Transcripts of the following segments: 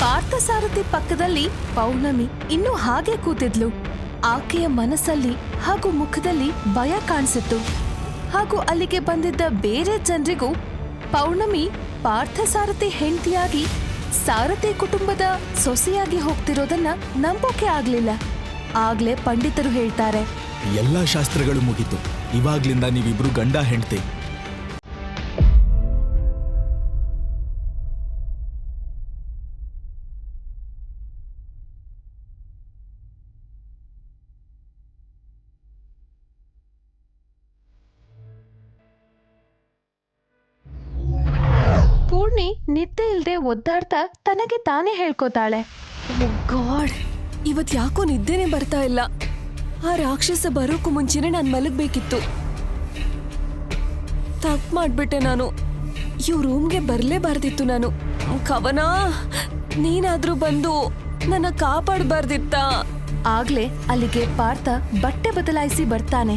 ಪಾರ್ಥಸಾರಥಿ ಪಕ್ಕದಲ್ಲಿ ಪೌರ್ಣಮಿ ಇನ್ನೂ ಹಾಗೆ ಕೂತಿದ್ಲು. ಆಕೆಯ ಮನಸ್ಸಲ್ಲಿ ಹಾಗೂ ಮುಖದಲ್ಲಿ ಭಯ ಕಾಣಿಸಿತ್ತು. ಹಾಗೂ ಅಲ್ಲಿಗೆ ಬಂದಿದ್ದ ಬೇರೆ ಜನರಿಗೂ ಪೌರ್ಣಮಿ ಪಾರ್ಥಸಾರಥಿ ಹೆಂಡತಿಯಾಗಿ ಸಾರಥಿ ಕುಟುಂಬದ ಸೊಸೆಯಾಗಿ ಹೋಗ್ತಿರೋದನ್ನ ನಂಬೋಕೆ ಆಗ್ಲಿಲ್ಲ. ಆಗ್ಲೇ ಪಂಡಿತರು ಹೇಳ್ತಾರೆ. ಎಲ್ಲಾ ಶಾಸ್ತ್ರಗಳು ಮುಗಿತು. ಇವಾಗ್ಲಿಂದ ನೀವಿಬ್ರು ಗಂಡ ಹೆಂಡ್ತಿ. ನಿದ್ದೆ ಇಲ್ದೆ ಒದ್ದಾಡ್ತಾ ತನಗೆ ತಾನೇ ಹೇಳ್ಕೋತಾಳೆ. ಗಾಡ್ ಇವತ್ ಯಾಕೋ ನಿದ್ದೆನೆ ಬರ್ತಾ ಇಲ್ಲ. ಆ ರಾಕ್ಷಸ ಬರೋಕು ಮುಂಚೆನೆ ನಾನು ಮಲಗ್ಬೇಕಿತ್ತು. ತಪ್ಪು ಮಾಡ್ಬಿಟ್ಟೆ ನಾನು. ಇವ್ ರೂಮ್ಗೆ ಬರ್ಲೇಬಾರ್ದಿತ್ತು ನಾನು. ಕವನ ನೀನಾದ್ರೂ ಬಂದು ನನ್ನ ಕಾಪಾಡ್ಬಾರ್ದಿತ್ತ? ಆಗ್ಲೇ ಅಲ್ಲಿಗೆ ಪಾರ್ಥ ಬಟ್ಟೆ ಬದಲಾಯಿಸಿ ಬರ್ತಾನೆ.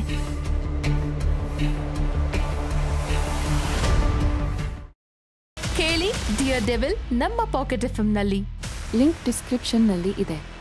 ಡಿಯರ್ ಡೆವಿಲ್ ನಮ್ಮ ಪಾಕೆಟ್ ಎಫ್ಎಂನಲ್ಲಿ ನಲ್ಲಿ. ಲಿಂಕ್ ಡಿಸ್ಕ್ರಿಪ್ಷನ್ನಲ್ಲಿ ಇದೆ.